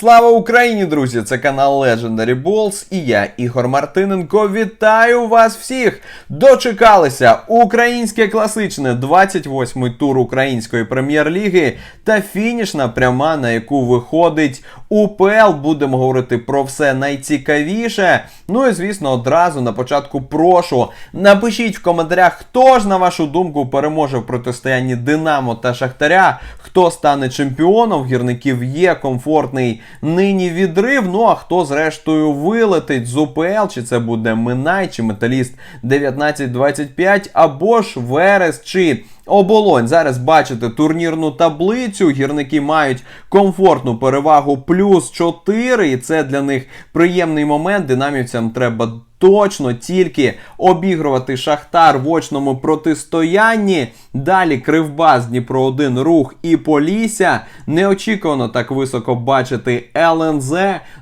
Слава Україні, друзі! Це канал Legendary Balls і я, Ігор Мартиненко. Вітаю вас всіх! Дочекалися українське класичне 28-й тур української прем'єр-ліги та фінішна пряма, на яку виходить УПЛ. Будемо говорити про все найцікавіше. Ну і звісно, одразу на початку прошу напишіть в коментарях, хто ж на вашу думку переможе в протистоянні Динамо та Шахтаря, хто стане чемпіоном. Гірників є комфортний нині відрив. Ну а хто зрештою вилетить з УПЛ, чи це буде Минай, чи Металіст 1925, або ж Верес, чи Оболонь. Зараз бачите турнірну таблицю. Гірники мають комфортну перевагу плюс 4, і це для них приємний момент. Динамівцям треба. Точно тільки обігрувати Шахтар в очному протистоянні. Далі Кривбас, Дніпро 1 рух і Полісся. Неочікувано так високо бачити ЛНЗ.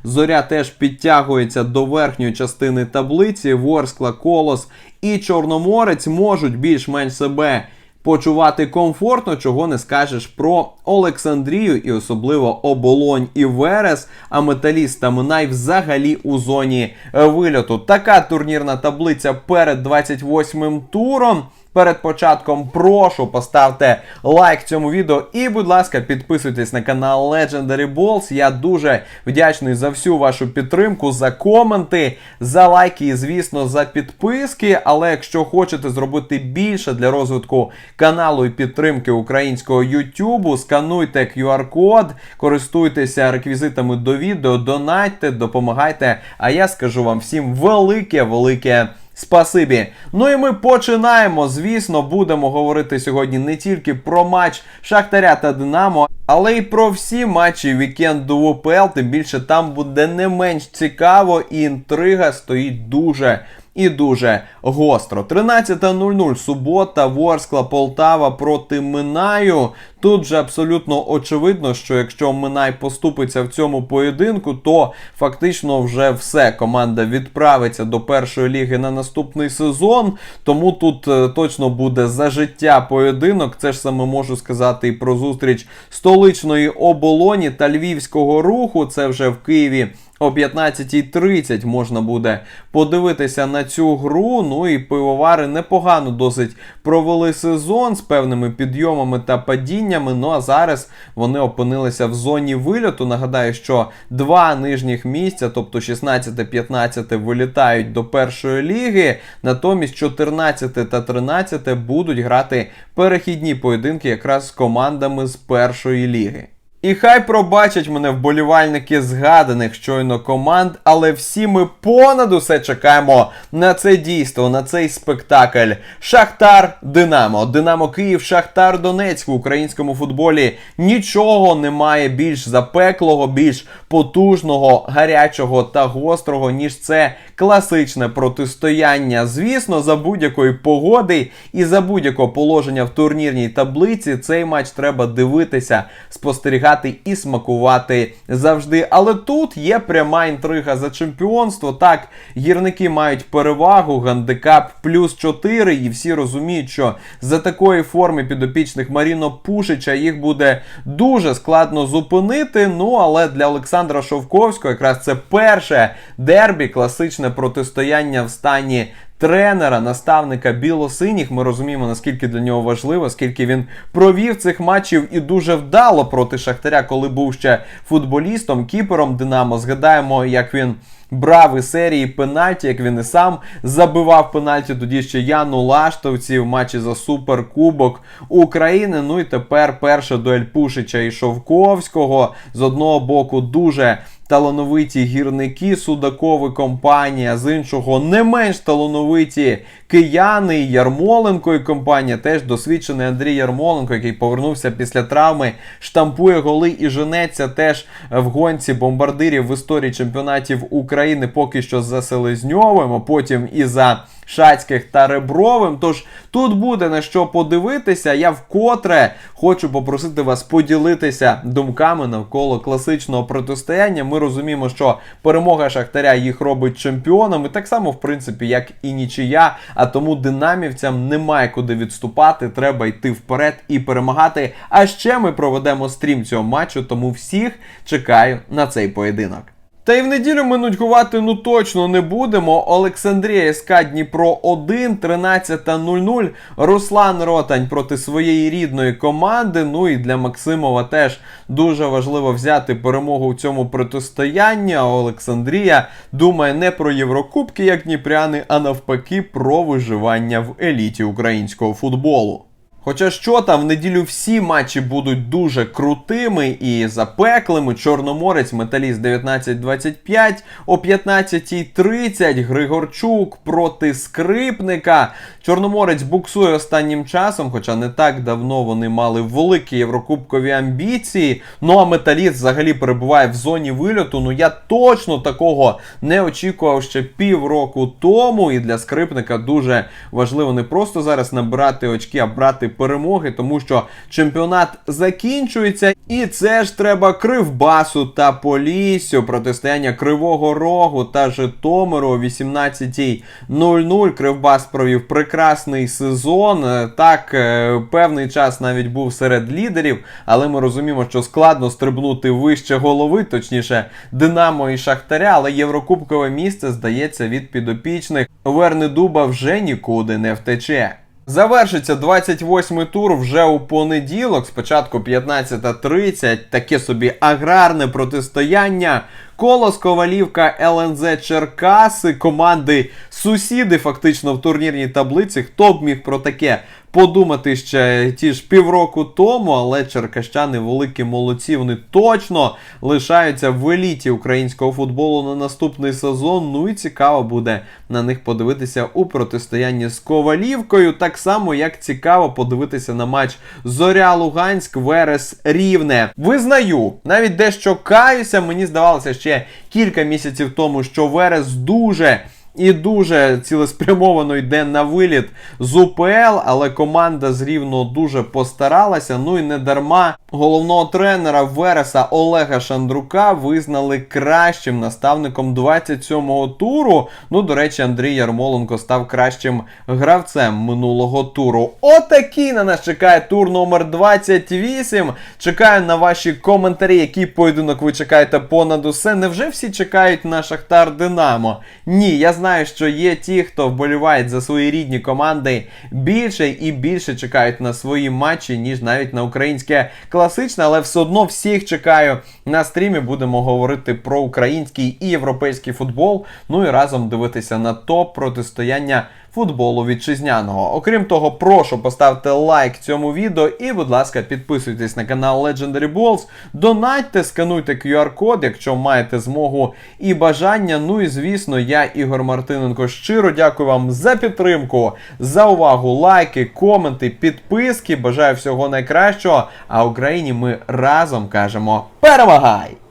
Зоря теж підтягується до верхньої частини таблиці. Ворскла, Колос і Чорноморець можуть більш-менш себе почувати комфортно, чого не скажеш про Олександрію і особливо оболонь і Верес, а металістам най взагалі у зоні вильоту. Така турнірна таблиця перед 28-м туром. Перед початком прошу поставте лайк цьому відео і, будь ласка, підписуйтесь на канал Legendary Balls. Я дуже вдячний за всю вашу підтримку, за коменти, за лайки і, звісно, за підписки. Але якщо хочете зробити більше для розвитку каналу і підтримки українського YouTube, скануйте QR-код, користуйтеся реквізитами до відео, донатьте, допомагайте. А я скажу вам всім велике-велике. Спасибі. Ну і ми починаємо. Звісно, будемо говорити сьогодні не тільки про матч Шахтаря та Динамо, але й про всі матчі вікенду УПЛ. Тим більше там буде не менш цікаво, і інтрига стоїть дуже і дуже гостро. 13.00 субота, Ворскла, Полтава проти Минаю. Тут же абсолютно очевидно, що якщо Минай поступиться в цьому поєдинку, то фактично вже все. Команда відправиться до першої ліги на наступний сезон. Тому тут е, точно буде за життя поєдинок. Це ж саме можу сказати і про зустріч столичної оболоні та львівського руху. Це вже в Києві. О 15.30 можна буде подивитися на цю гру. Ну і пивовари непогано досить провели сезон з певними підйомами та падіннями. Ну а зараз вони опинилися в зоні вильоту. Нагадаю, що два нижніх місця, тобто 16-15, вилітають до першої ліги. Натомість 14 та 13 будуть грати перехідні поєдинки якраз з командами з першої ліги. І хай пробачать мене вболівальники згаданих щойно команд, але всі ми понад усе чекаємо на це дійство, на цей спектакль. Шахтар Динамо, Динамо Київ, Шахтар Донецьк в українському футболі нічого немає більш запеклого, більш потужного, гарячого та гострого, ніж це класичне протистояння. Звісно, за будь-якої погоди і за будь-якого положення в турнірній таблиці цей матч треба дивитися, спостерігати і смакувати завжди. Але тут є пряма інтрига за чемпіонство. Так, гірники мають перевагу, гандикап плюс 4, і всі розуміють, що за такої форми підопічних Маріно Пушича їх буде дуже складно зупинити. Ну, але для Олександра Шовковського якраз це перше дербі, класичне протистояння в стані тренера, наставника білосиніх. Ми розуміємо, наскільки для нього важливо, скільки він провів цих матчів і дуже вдало проти Шахтаря, коли був ще футболістом, кіпером Динамо. Згадаємо, як він. Брав і серії пенальті, як він і сам забивав пенальті. Тоді ще Яну Лаштовці в матчі за Суперкубок України. Ну і тепер перша дуель Пушича і Шовковського. З одного боку, дуже талановиті гірники, Судакови компанія, з іншого не менш талановиті кияни, Ярмоленко і компанія. Теж досвідчений Андрій Ярмоленко, який повернувся після травми, штампує голи і женеться теж в гонці бомбардирів в історії чемпіонатів України. України поки що за Селезньовим, а потім і за Шацьких та Ребровим. Тож тут буде на що подивитися. Я вкотре хочу попросити вас поділитися думками навколо класичного протистояння. Ми розуміємо, що перемога Шахтаря їх робить чемпіонами, так само, в принципі, як і нічия. А тому динамівцям немає куди відступати. Треба йти вперед і перемагати. А ще ми проведемо стрім цього матчу, тому всіх чекаю на цей поєдинок. Та й в неділю ми нудьгувати ну точно не будемо. Олександрія СК Дніпро 1, 13.00. Руслан Ротань проти своєї рідної команди. Ну і для Максимова теж дуже важливо взяти перемогу у цьому протистоянні. А Олександрія думає не про Єврокубки, як Дніпряни, а навпаки про виживання в еліті українського футболу. Хоча що там в неділю всі матчі будуть дуже крутими і запеклими. Чорноморець, Металіст 19-25, о 15.30 Григорчук проти Скрипника. Чорноморець буксує останнім часом, хоча не так давно вони мали великі єврокубкові амбіції. Ну а Металіст взагалі перебуває в зоні вильоту. Ну я точно такого не очікував ще півроку тому. І для скрипника дуже важливо не просто зараз набирати очки, а брати перемоги, тому що чемпіонат закінчується, і це ж треба Кривбасу та Поліссю. Протистояння Кривого Рогу та Житомиру о 18.00. Кривбас провів прекрасний сезон. Так, е, певний час навіть був серед лідерів, але ми розуміємо, що складно стрибнути вище голови, точніше, Динамо і Шахтаря, але єврокубкове місце здається від підопічних. Верни Дуба вже нікуди не втече. Завершиться 28-й тур вже у понеділок. Спочатку 15.30. Таке собі аграрне протистояння. Колос Ковалівка, ЛНЗ Черкаси, команди сусіди фактично в турнірній таблиці. Хто б міг про таке подумати ще ті ж півроку тому, але черкащани великі молодці. Вони точно лишаються в еліті українського футболу на наступний сезон. Ну і цікаво буде на них подивитися у протистоянні з Ковалівкою. Так само, як цікаво подивитися на матч Зоря Луганськ, Верес Рівне. Визнаю, навіть дещо каюся, мені здавалося ще кілька місяців тому, що Верес дуже. І дуже цілеспрямовано йде на виліт з УПЛ, але команда з Рівного дуже постаралася. Ну і не дарма головного тренера Вереса Олега Шандрука визнали кращим наставником 27-го туру. Ну, до речі, Андрій Ярмоленко став кращим гравцем минулого туру. Отакий на нас чекає тур номер 28. Чекаю на ваші коментарі, який поєдинок ви чекаєте понад усе. Невже всі чекають на Шахтар Динамо? Ні, я знаю, що є ті, хто вболівають за свої рідні команди більше і більше чекають на свої матчі, ніж навіть на українське класичне, але все одно всіх чекаю на стрімі. Будемо говорити про український і європейський футбол. Ну і разом дивитися на топ протистояння футболу вітчизняного. Окрім того, прошу поставте лайк цьому відео і, будь ласка, підписуйтесь на канал Legendary Balls, донатьте, скануйте QR-код, якщо маєте змогу і бажання. Ну і звісно, я, Ігор Мартиненко, щиро дякую вам за підтримку, за увагу, лайки, коменти, підписки. Бажаю всього найкращого. А Україні ми разом кажемо перемагай!